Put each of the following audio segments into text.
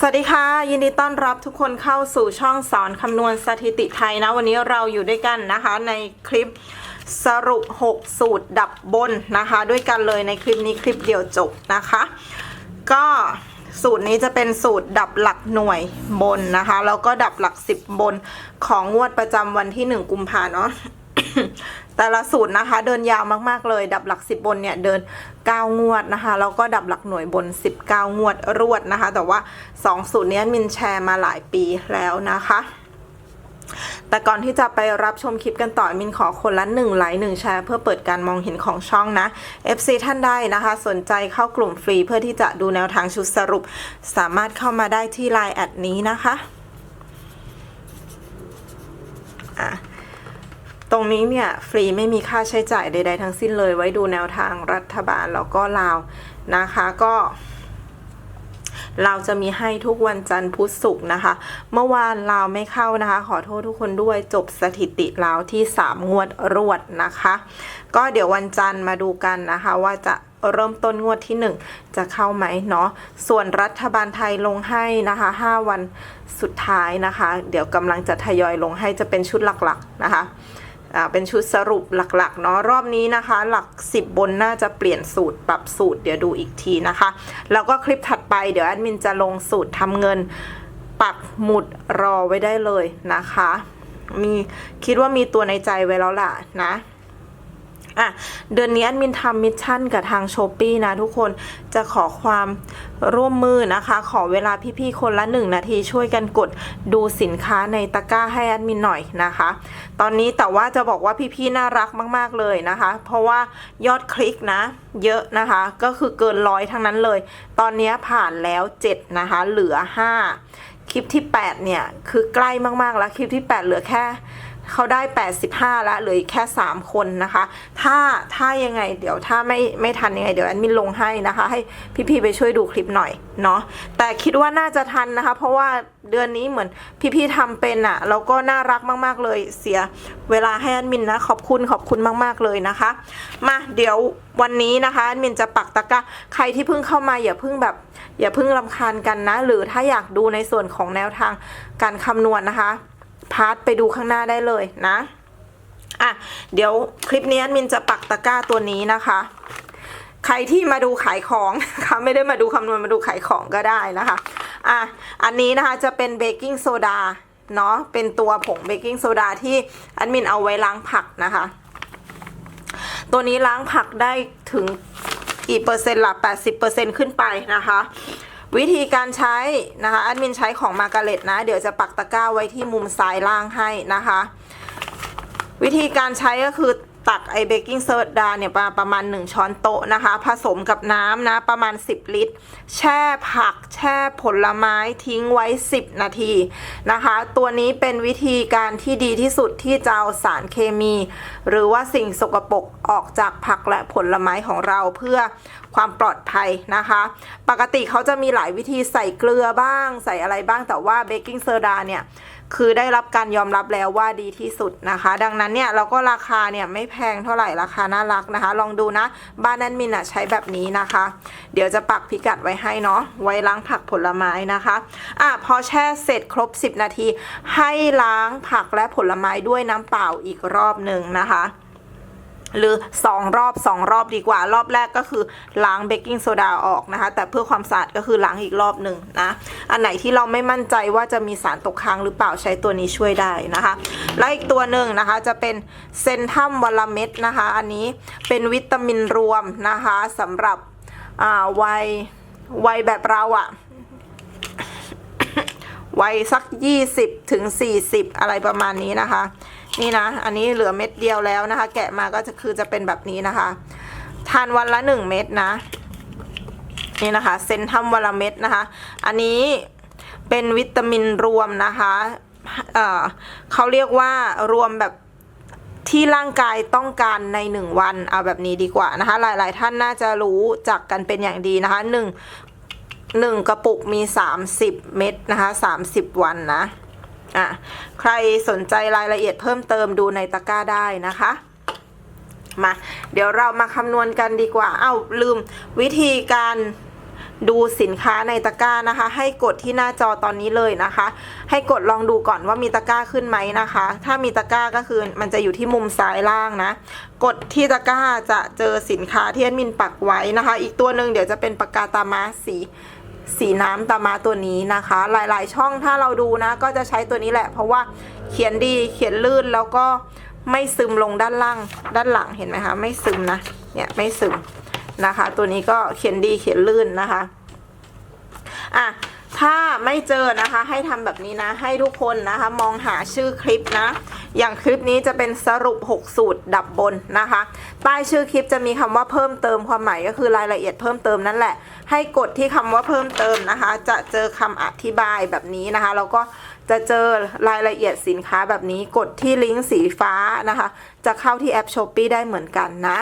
สวัสดีค่ะ ยินดีต้อนรับทุกคนเข้าสู่ช่องสอนคำนวณสถิติไทยนะ วันนี้เราอยู่ด้วยกันนะคะ ในคลิปสรุป 6 สูตรดับบนนะคะ ด้วยกันเลยในคลิปนี้คลิปเดียวจบนะคะ ก็สูตรนี้จะเป็นสูตรดับหลักหน่วยบนนะคะ แล้วก็ดับหลัก 10 บนของงวดประจำวันที่ 1 กุมภาเนาะ แต่ละสูตรนะคะ เดินยาวมากๆเลย ดับหลัก 10 บนเนี่ยเดิน 9 งวดนะคะแล้วก็ดับหลักหน่วยบน 19 งวดรวดนะคะ แต่ว่า 2 สูตรนี้มินแชร์มาหลายปีแล้วนะคะแต่ก่อนที่จะไปรับชมคลิปกันต่อมินขอคนละ1ไลค์1แชร์เพื่อเปิดการมองเห็นของช่องนะ FC ท่านใดนะคะ สนใจเข้ากลุ่มฟรีเพื่อที่จะดูแนวทางชุดสรุป สามารถเข้ามาได้ที่ Line แอดนี้นะคะอะ ตรงนี้เนี่ยฟรีไม่มีค่าใช้จ่ายใด ๆ ทั้งสิ้นเลย ไว้ดูแนวทางรัฐบาลแล้วก็ลาวนะคะก็เราจะมีให้ทุกวันจันทร์พุธศุกร์นะคะ เมื่อวานลาวไม่เข้านะคะ ขอโทษทุกคนด้วยจบสถิติลาวที่ 3 งวดรวดนะคะ ก็เดี๋ยววันจันทร์มาดูกันนะคะ ว่าจะเริ่มต้นงวดที่ 1 จะเข้าไหมเนาะส่วนรัฐบาลไทยลงให้นะคะ 5 วันสุดท้ายนะคะ เดี๋ยวกำลังจะทยอยลงให้จะเป็นชุดหลักๆนะคะ อ่าเป็นชุดสรุปหลักๆเนาะรอบนี้นะคะ หลัก 10 บนน่าจะเปลี่ยนสูตรปรับสูตรเดี๋ยวดูอีกทีนะคะ แล้วก็คลิปถัดไปเดี๋ยวแอดมินจะลงสูตรทำเงินปักหมุดรอไว้ได้เลยนะคะ มีคิดว่ามีตัวในใจไว้แล้วล่ะนะ อะเดือนนี้แอดมินทำมิชชั่นกับทางโชปี้นะทุกคนจะขอความร่วมมือนะคะ ขอเวลาพี่ๆคนละหนึ่งนาทีช่วยกันกดดูสินค้าในตะกร้าให้แอดมินหน่อยนะคะ ตอนนี้แต่ว่าจะบอกว่าพี่ๆน่ารักมาก ๆเลยนะคะ เพราะว่ายอดคลิกนะ เยอะนะคะ ก็คือเกินร้อยทั้งนั้นเลย ตอนนี้ผ่านแล้ว 7 นะคะ เหลือ 5 คลิปที่ 8 เนี่ย คือใกล้มากๆแล้วคลิปที่ 8 เหลือแค่ เขาได้ 85แล้วเหลืออีกแค่ 3 คนนะคะ ถ้าถ้ายังไงเดี๋ยวถ้าไม่ไม่ทันยังไงเดี๋ยวแอดมินลงให้นะคะ ให้พี่ๆไปช่วยดูคลิปหน่อยเนาะแต่คิดว่าน่าจะทันนะคะ เพราะว่าเดือนนี้เหมือนพี่ๆทำเป็นอะ่ะแล้วก็น่ารักมากๆเลยเสียเวลาให้แอดมินนะขอบคุณขอบคุณมากๆเลยนะคะ มาเดี๋ยววันนี้นะคะแอดมินจะปักตะกร้าใครที่เพิ่งเข้ามาอย่าเพิ่งแบบ อย่าเพิ่งรำคาญกันนะ หรือถ้าอยากดูในส่วนของแนวทางการคำนวณนะคะ พาร์ทไปดูข้างหน้าได้เลยนะอะเดี๋ยวคลิปนี้มินจะปักตะกร้าตัวนี้นะคะ ใครที่มาดูขายของนะคะไม่ได้มาดูคำนวณมาดูขายของก็ได้นะคะอะอันนี้นะคะจะเป็นเบกกิ้งโซดาเนาะเป็นตัวผงเบกกิ้งโซดาที่แอดมินเอาไว้ล้างผักนะคะ ตัวนี้ล้างผักได้ถึงกี่เปอร์เซ็นต์ละ80%ขึ้นไปนะคะ วิธีการใช้นะคะแอดมินใช้ของมาการเล็ตนะ เดี๋ยวจะปักตะกร้าไว้ที่มุมซ้ายล่างให้นะคะ วิธีการใช้ก็คือ ตักไอเบกกิ้งโซดาเนี่ยประประมาณ 1 ช้อนโต๊ะนะคะ ผสมกับน้ำนะประมาณ 10 ลิตร แช่ผักแช่ผลไม้ทิ้งไว้ 10 นาทีนะคะ ตัวนี้เป็นวิธีการที่ดีที่สุดที่จะเอาสารเคมี หรือว่าสิ่งสกปรกออกจากผักและผลไม้ของเราเพื่อความปลอดภัยนะคะ ปกติเขาจะมีหลายวิธีใส่เกลือบ้าง ใส่อะไรบ้างแต่ว่าเบกกิ้งโซดาเนี่ย คือได้รับการยอมรับแล้วว่าดีที่สุดนะคะ ดังนั้นเนี่ยเราก็ราคาเนี่ยไม่แพงเท่าไหร่ราคาน่ารักนะคะ ลองดูนะบ้านแอดมินอะใช้แบบนี้นะคะ เดี๋ยวจะปักพิกัดไว้ให้เนาะไว้ล้างผักผลไม้นะคะอะพอแช่เสร็จครบ 10 นาที ให้ล้างผักและผลไม้ด้วยน้ำเปล่าอีกรอบหนึ่งนะคะ หรือ 2 รอบ 2 รอบดีกว่า รอบแรกก็คือล้างเบกกิ้งโซดาออกนะคะ แต่เพื่อความสะอาดก็คือล้างอีกรอบหนึ่งนะ อันไหนที่เราไม่มั่นใจว่าจะมีสารตกค้างหรือเปล่าใช้ตัวนี้ช่วยได้นะคะ และอีกตัวหนึ่งนะคะจะเป็นเซนทัมวลาเม็ดนะคะ อันนี้เป็นวิตามินรวมนะคะสำหรับวัยวัยแบบเราอะวัยสัก 20ถึง40 อะไรประมาณนี้นะคะ นี่นะ อันนี้เหลือเม็ดเดียวแล้วนะคะ แกะมาก็จะคือจะเป็นแบบนี้นะคะ ทานวันละ1เม็ดนะ นี่นะคะ เซนทัมวันละเม็ดนะคะ อันนี้เป็นวิตามินรวมนะคะเเขาเรียกว่ารวมแบบที่ร่างกายต้องการใน 1 วันเอาแบบนี้ดีกว่านะคะ หลาย ๆ ท่านน่าจะรู้จักกันเป็นอย่างดีนะคะ1หนึ่งกระปุกมี 30 เม็ดนะคะ 30 วันนะ อะใครสนใจรายละเอียดเพิ่มเติมดูในตะกร้าได้นะคะมาเดี๋ยวเรามาคำนวณกันดีกว่า เอ้าลืมวิธีการดูสินค้าในตะกร้านะคะ ให้กดที่หน้าจอตอนนี้เลยนะคะ ให้กดลองดูก่อนว่ามีตะกร้าขึ้นไหมนะคะ ถ้ามีตะกร้าก็คือมันจะอยู่ที่มุมซ้ายล่างนะ กดที่ตะกร้าจะเจอสินค้าที่แอดมินปักไว้นะคะ อีกตัวหนึ่งเดี๋ยวจะเป็นปากกาตามาสี สีน้ำตามาตัวนี้นะคะ หลายๆ ช่องถ้าเราดูนะ ก็จะใช้ตัวนี้แหละ เพราะว่าเขียนดีเขียนลื่นแล้วก็ไม่ซึมลงด้านล่าง ด้านหลังเห็นไหมคะ ไม่ซึมนะเนี่ยไม่ซึมนะคะ ตัวนี้ก็เขียนดีเขียนลื่นนะคะอะ ถ้าไม่เจอนะคะให้ทำแบบนี้นะให้ทุกคนนะคะ มองหาชื่อคลิปนะ อย่างคลิปนี้จะเป็นสรุป 6 สูตรดับบนนะคะ ใต้ชื่อคลิปจะมีคำว่าเพิ่มเติมความหมายก็คือรายละเอียดเพิ่มเติมนั่นแหละ ให้กดที่คำว่าเพิ่มเติมนะคะ จะเจอคำอธิบายแบบนี้นะคะแล้วก็จะเจอรายละเอียดสินค้าแบบนี้กดที่ลิงก์สีฟ้านะคะ จะเข้าที่แอป s h อ p e e ได้เหมือนกันนะ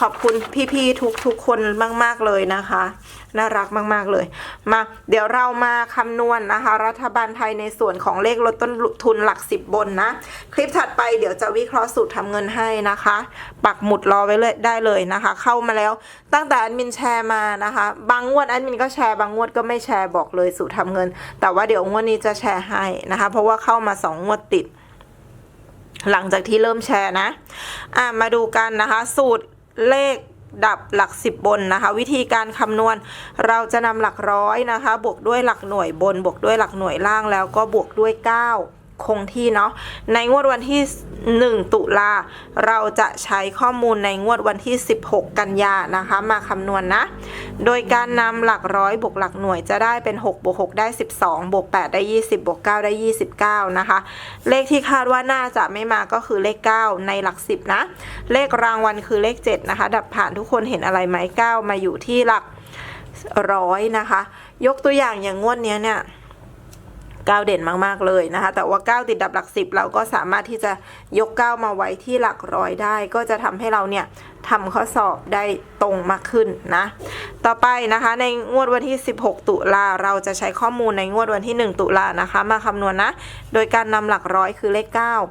ขอบคุณพี่ๆทุกๆคนมาก ๆเลยนะคะน่ารักมาก ๆ เลย มาเดี๋ยวเรามาคำนวณนะคะ รัฐบาลไทยในส่วนของเลขลดต้นทุนหลักสิบบนนะ คลิปถัดไปเดี๋ยวจะวิเคราะห์สูตรทำเงินให้นะคะ ปักหมุดรอไว้เลยได้เลยนะคะ เข้ามาแล้วตั้งแต่แอดมินแชร์มานะคะ บางงวดแอดมินก็แชร์บางงวดก็ไม่แชร์บอกเลยสูตรทำเงิน แต่ว่าเดี๋ยวงวดนี้จะแชร์ให้นะคะ เพราะว่าเข้ามาสองงวดติด หลังจากที่เริ่มแชร์นะ อะมาดูกันนะคะ สูตรเลข ดับหลักสิบบนนะคะ วิธีการคำนวณเราจะนำหลักร้อยนะคะ บวกด้วยหลักหน่วยบน บวกด้วยหลักหน่วยล่างแล้วก็บวกด้วย 9 คงที่เนาะในงวดวันที่ 1 ตุลาเราจะใช้ข้อมูลในงวดวันที่ 16 กันยานะคะ มาคำนวณนะ โดยการนำหลักร้อยบวกหลักหน่วยจะได้เป็น 6 บวก 6 ได้ 12 บวก 8 ได้ 20 บวก 9 ได้ 29 นะคะ เลขที่คาดว่าน่าจะไม่มาก็คือเลข 9 ในหลัก 10 นะ เลขรางวัลคือเลข 7 นะคะ ดับผ่านทุกคนเห็นอะไรไหม9 มาอยู่ที่หลักร้อยนะคะ ยกตัวอย่างอย่างงวดนี้เนี่ย 9 เด่นมากๆเลยนะคะ แต่ว่า 9 ติดดับหลัก 10 เราก็สามารถที่จะยก 9 มาไว้ที่หลักร้อยได้ ก็จะทำให้เราเนี่ยทำข้อสอบได้ตรงมากขึ้นนะ ต่อไปนะคะในงวดวันที่ 16 ตุลาเราจะใช้ข้อมูลในงวดวันที่ 1 ตุลานะคะ มาคำนวณนะโดยการนำหลักร้อยคือเลข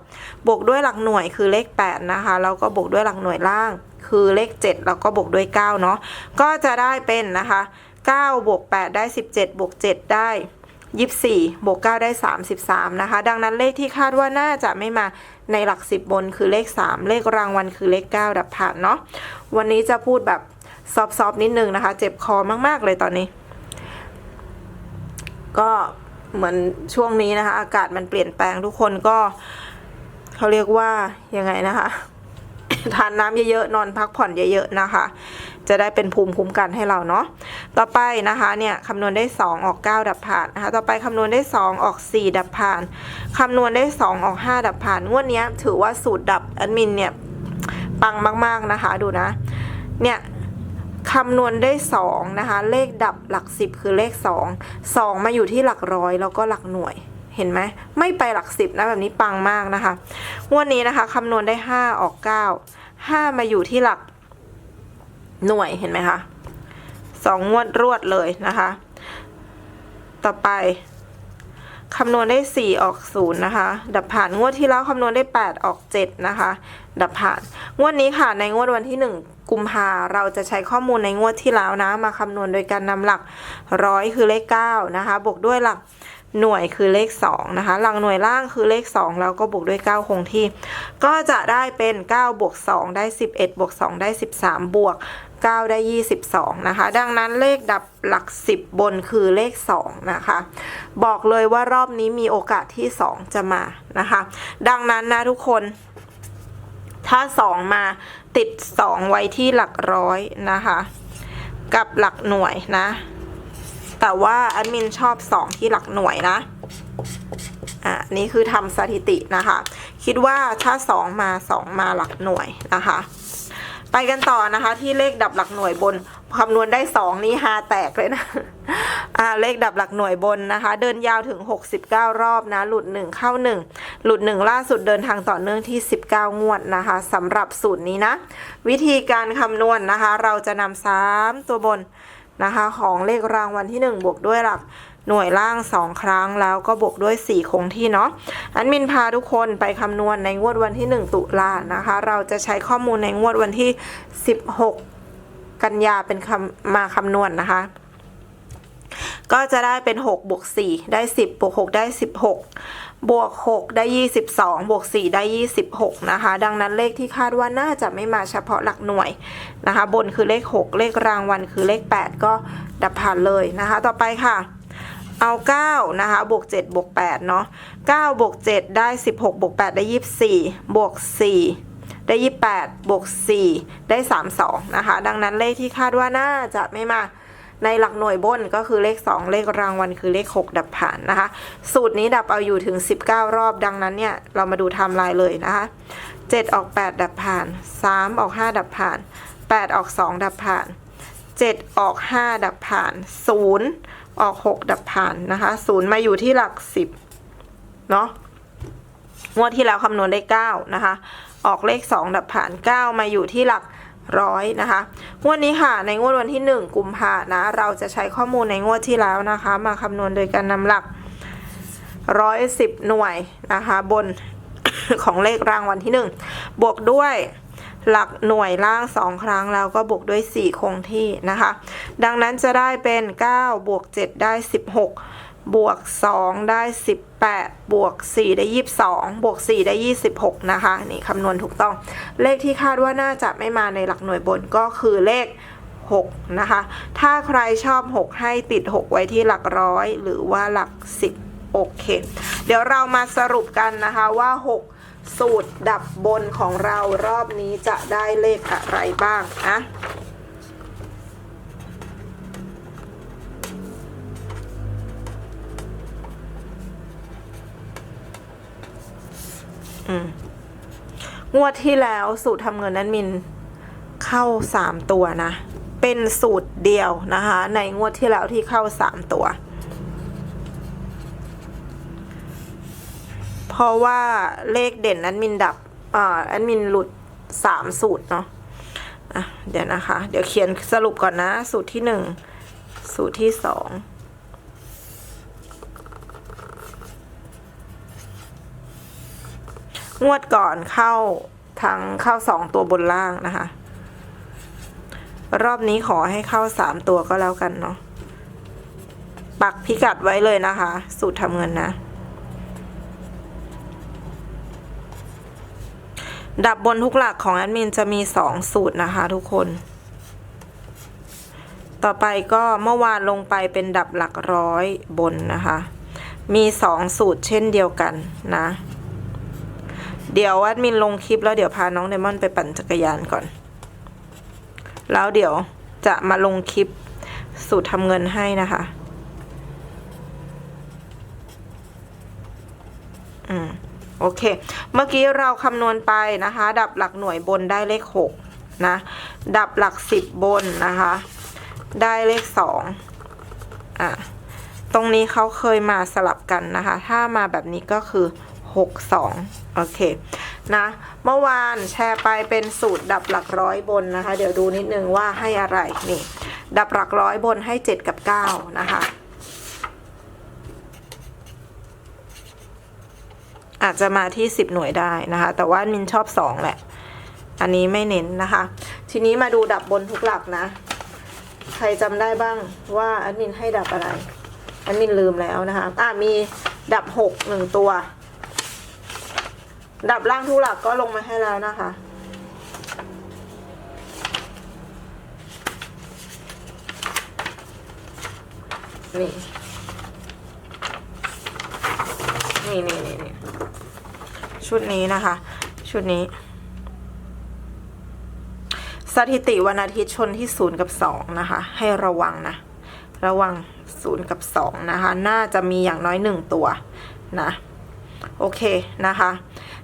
9 บวกด้วยหลักหน่วยคือเลข 8 นะคะ แล้วก็บวกด้วยหลักหน่วยล่างคือเลข 7 แล้วก็บวกด้วย 9 เนาะ ก็จะได้เป็นนะคะ 9 บวก 8 ได้ 17 บวก 7 ได้ 24บวก9ได้33นะคะ ดังนั้นเลขที่คาดว่าน่าจะไม่มาในหลัก10บนคือเลข3เลขรางวัลคือเลข9ดับผ่านเนาะวันนี้จะพูดแบบซอฟๆนิดนึงนะคะ เจ็บคอมากๆเลยตอนนี้ ก็เหมือนช่วงนี้นะคะ อากาศมันเปลี่ยนแปลงทุกคนก็เขาเรียกว่ายังไงนะคะ ทานน้ำเยอะๆนอนพักผ่อนเยอะๆนะคะ จะได้เป็นภูมิคุ้มกันให้เราเนาะ ต่อไปนะคะเนี่ยคำนวณได้ 2 ออก 9 ดับผ่านนะคะ ต่อไปคำนวณได้ 2 ออก 4 ดับผ่านคำนวณได้ 2 ออก 5 ดับผ่านงวดเนี้ถือว่าสูตรดับแอดมินเนี่ยปังมากๆนะคะดูนะ เนี่ยคำนวณได้ 2 นะคะ เลขดับหลัก 10 คือเลข 2 2 มาอยู่ที่หลักร้อยแล้วก็หลักหน่วยเห็นไหมไม่ไปหลัก10นะแบบนี้ปังมากนะคะงวดนี้นะคะคำนวณได้ 5 ออก 9 5 มาอยู่ที่หลัก หน่วยเห็นไหมคะสองงวดรวดเลยนะคะ ต่อไปคำนวณได้ 4 ออก 0 นะคะ ดับผ่านงวดที่แล้วคำนวณได้ 8 ออก 7 นะคะ ดับผ่าน งวดนี้ค่ะในงวดวันที่ 1 กุมภาเราจะใช้ข้อมูลในงวดที่แล้วนะ มาคำนวณโดยการนำหลักร้อยคือเลข 9 นะคะ บวกด้วยหลักหน่วยคือเลข 2 นะคะ หลักหน่วยล่างคือเลข 2 แล้วก็บวกด้วย 9 คงที่ ก็จะได้เป็น 9 บวก 2 ได้ 11 บวก 2 ได้ 13 บวก 9 ได้ 22 นะคะ ดังนั้นเลขดับหลัก 10 บนคือเลข 2 นะคะ บอกเลยว่ารอบนี้มีโอกาสที่ 2 จะมานะคะ ดังนั้นนะทุกคน ถ้า 2 มาติด 2 ไว้ที่หลักร้อยนะคะ กับหลักหน่วยนะ แต่ว่าแอดมินชอบ 2 ที่หลักหน่วยนะอะนี่คือทำสถิตินะคะ คิดว่าถ้า 2 มา 2 มาหลักหน่วยนะคะ ไปกันต่อนะคะที่เลขดับหลักหน่วยบนคำนวณได้ 2 นี่ฮาแตกเลยนะอ่าเลขดับหลักหน่วยบนนะคะ เดินยาวถึง 69 รอบนะ หลุด 1 เข้า 1 หลุด 1 ล่าสุดเดินทางต่อเนื่องที่ 19 งวดนะคะสำหรับสูตรนี้นะ วิธีการคำนวณนะคะ เราจะนำ3ตัวบนนะคะ ของเลขรางวัลที่ 1 บวกด้วยหลัก หน่วยล่าง 2 ครั้งแล้วก็บวกด้วย 4 คงที่เนาะอันมินพาทุกคนไปคำนวณในงวดวันที่ 1 ตุลานะคะ เราจะใช้ข้อมูลในงวดวันที่ 16 กันยาเป็นคำมาคำนวณนะคะก็จะได้เป็น 6 บวก 4 ได้ 10 บวก 6 ได้ 16 บวก 6 ได้ 22 บวก 4 ได้ 26 นะคะ ดังนั้นเลขที่คาดว่าน่าจะไม่มาเฉพาะหลักหน่วยนะคะ บนคือเลข 6 เลขรางวัลคือเลข 8 ก็ดับผ่านเลยนะคะ ต่อไปค่ะ เอา9นะคะบวก7บวก8เนาะ9บวก7ได้ 16บวก8ได้ 24บวก4ได้ 28บวก4ได้ 32นะคะ ดังนั้นเลขที่คาดว่าน่าจะไม่มาในหลักหน่วยบนก็คือเลข 2 เลขรางวัลคือเลข 6 ดับผ่านนะคะ สูตรนี้ดับเอาอยู่ถึง 19 รอบดังนั้นเนี่ย เรามาดูไทม์ไลน์เลยนะคะ 7 ออก 8 ดับผ่าน 3 ออก 5 ดับผ่าน 8 ออก 2 ดับผ่าน 7 ออก 5 ดับผ่าน 0 ออก 6 ดับผ่านนะคะ0มาอยู่ที่หลัก 10 เนาะงวดที่แล้วคำนวณได้ 9 นะคะ ออกเลข 2 ดับผ่าน 9 มาอยู่ที่หลักร้อยนะคะงวดนี้ค่ะ ในงวดวันที่ 1 กุมภานะ เราจะใช้ข้อมูลในงวดที่แล้วนะคะ มาคำนวณโดยการนำหลักร้อยสิบหน่วยนะคะ บน ของเลขรางวัลที่ 1 บวกด้วย หลักหน่วยล่าง 2 ครั้งแล้วก็บวกด้วย 4 คงที่นะคะ ดังนั้นจะได้เป็น 9 บวก 7 ได้ 16 บวก 2 ได้ 18 บวก 4 ได้ 22 บวก 4 ได้ 26 นะคะ นี่คำนวณถูกต้อง เลขที่คาดว่าน่าจะไม่มาในหลักหน่วยบนก็คือเลข6นะคะ ถ้าใครชอบ 6 ให้ติด 6 ไว้ที่หลักร้อย หรือว่าหลัก 10 โอเค เดี๋ยวเรามาสรุปกันนะคะว่า 6 สูตรดับบนของเรารอบนี้จะได้เลขอะไรบ้างนะงวดที่แล้วสูตรทำเงินนั้นมินเข้าสามตัวนะ เป็นสูตรเดียวนะคะ ในงวดที่แล้วที่เข้าสามตัว เพราะว่าเลขเด่นนั้นมินดับอ่าแอดมินหลุดสามสูตรเนาะอะเดี๋ยวนะคะ เดี๋ยวเขียนสรุปก่อนนะ สูตรที่หนึ่งสูตรที่สองงวดก่อนเข้าทั้งเข้าสองตัวบนล่างนะคะ รอบนี้ขอให้เข้าสามตัวก็แล้วกันเนาะปักพิกัดไว้เลยนะคะ สูตรทำเงินนะ ดับบนทุกหลักของแอดมินจะมีสองสูตรนะคะทุกคน ต่อไปก็เมื่อวานลงไปเป็นดับหลักร้อยบนนะคะ มีสองสูตรเช่นเดียวกันนะ เดี๋ยวแอดมินลงคลิปแล้วเดี๋ยวพาน้องเดมอนไปปั่นจักรยานก่อน แล้วเดี๋ยวจะมาลงคลิปสูตรทำเงินให้นะคะ อืม โอ เค เมื่อกี้เราคำนวณไปนะคะ ดับหลักหน่วยบนได้เลขหกนะ ดับหลักสิบบนนะคะ ได้เลขสองอะ ตรงนี้เขาเคยมาสลับกันนะคะ ถ้ามาแบบนี้ก็คือ 6 2 โอเคนะ เมื่อวานแชร์ไปเป็นสูตรดับหลักร้อยบนนะคะ เดี๋ยวดูนิดนึงว่าให้อะไรนี่ ดับหลักร้อยบนให้ 7 กับ 9 นะคะ อาจจะมาที่ 10 หน่วยได้นะคะ แต่ว่ามินชอบ 2 แหละ อันนี้ไม่เน้นนะคะ ทีนี้มาดูดับบนทุกหลักนะ ใครจำได้บ้างว่าแอดมินให้ดับอะไรแอดมินลืมแล้วนะคะ อะมีดับหกหนึ่งตัว ดับล่างทุกหลักก็ลงมาให้แล้วนะคะนี่นี่นี่นี่ ชุดนี้นะคะ ชุดนี้ สถิติวันอาทิตย์ชนที่ศูนย์กับสองนะคะ ให้ระวังนะ ระวังศูนย์กับสองนะคะ น่าจะมีอย่างน้อยหนึ่งตัวนะ โอเคนะคะ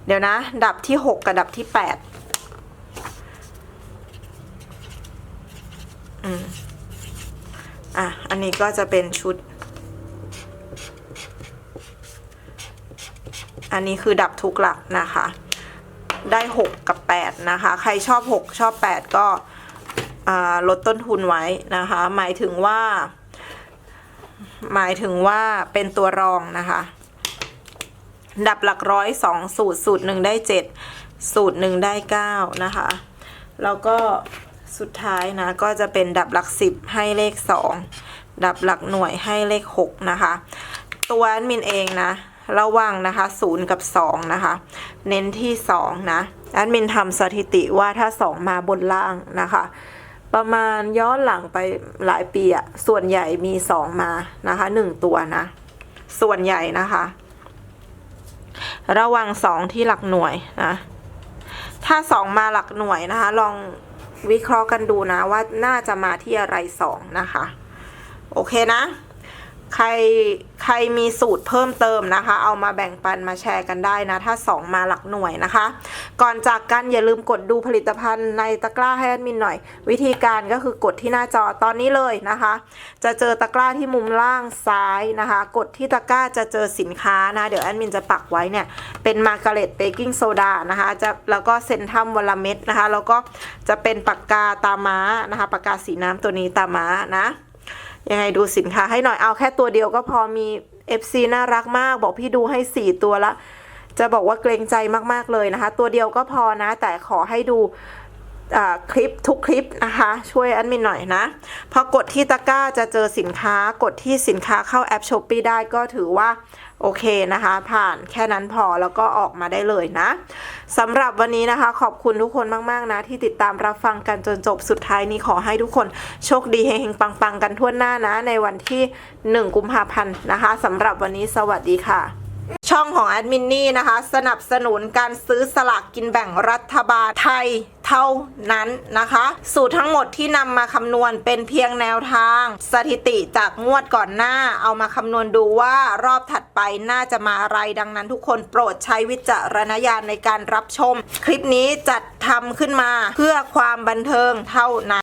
เดี๋ยวนะ ดับที่หกกับดับที่แปดอืมอะ อันนี้ก็จะเป็นชุด อันนี้คือดับทุกหลักนะคะ ได้ 6 กับ 8 นะคะ ใครชอบ 6 ชอบ 8 ก็ลดต้นทุนไว้นะคะ หมายถึงว่า หมายถึงว่าเป็นตัวรองนะคะ ดับหลักร้อยสองสูตรสูตรหนึ่งได้7สูตรหนึ่งได้9นะคะ แล้วก็สุดท้ายนะก็จะเป็นดับหลัก10ให้เลข2ดับหลักหน่วยให้เลข6นะคะ ตัวแอดมินเองนะ ระวังนะคะ 0 กับ 2 นะคะ เน้นที่ 2 นะแอดมินทำสถิติว่าถ้า 2 มาบนล่างนะคะ ประมาณย้อนหลังไปหลายปีอะส่วนใหญ่มี 2 มานะคะ 1 ตัวนะ ส่วนใหญ่นะคะ ระวัง 2 ที่หลักหน่วยนะ ถ้า 2 มาหลักหน่วยนะคะ ลองวิเคราะห์กันดูนะว่าน่าจะมาที่อะไร 2 นะคะ โอเคนะ ใครใครมีสูตรเพิ่มเติมนะคะ เอามาแบ่งปันมาแชร์กันได้นะ ถ้า 2 มาหลักหน่วยนะคะ ก่อนจากกันอย่าลืมกดดูผลิตภัณฑ์ในตะกร้าให้แอดมินหน่อย วิธีการก็คือกดที่หน้าจอตอนนี้เลยนะคะ จะเจอตะกร้าที่มุมล่างซ้ายนะคะ กดที่ตะกร้าจะเจอสินค้านะ เดี๋ยวแอดมินจะปักไว้เนี่ยเป็นมาการ์เร็ตเบกกิ้งโซดานะคะจะแล้วก็เซนทัมวลเม็ดนะคะ แล้วก็จะเป็นปากกาตาม้านะคะปากกาสีน้ำตัวนี้ตาม้านะ ยังไงดูสินค้าให้หน่อยเอาแค่ตัวเดียวก็พอมี FC น่ารักมาก บอกพี่ดูให้ 4 ตัวละ จะบอกว่าเกรงใจมากๆเลยนะคะ ตัวเดียวก็พอนะ แต่ขอให้ดูคลิปทุกคลิปนะคะ ช่วยแอดมินหน่อยนะ พอกดที่ตะกร้าจะเจอสินค้ากดที่สินค้าเข้าแอปช้อปปีได้ก็ถือว่า โอเคนะคะ ผ่านแค่นั้นพอแล้วก็ออกมาได้เลยนะสำหรับวันนี้นะคะ ขอบคุณทุกคนมากๆนะ ที่ติดตามรับฟังกันจนจบสุดท้ายนี้ขอให้ทุกคนโชคดีเฮงๆปังๆ กันทั่วหน้านะ ในวันที่ 1 กุมภาพันธ์นะคะสำหรับวันนี้สวัสดีค่ะ ช่องของแอดมินนี่นะคะ สนับสนุนการซื้อสลากกินแบ่งรัฐบาลไทยเท่านั้นนะคะ สูตรทั้งหมดที่นำมาคำนวณเป็นเพียงแนวทาง สถิติจากงวดก่อนหน้า เอามาคำนวณดูว่ารอบถัดไปน่าจะมาอะไรดังนั้นทุกคนโปรดใช้วิจารณญาณในการรับชม คลิปนี้จัดทำขึ้นมาเพื่อความบันเทิงเท่านั้น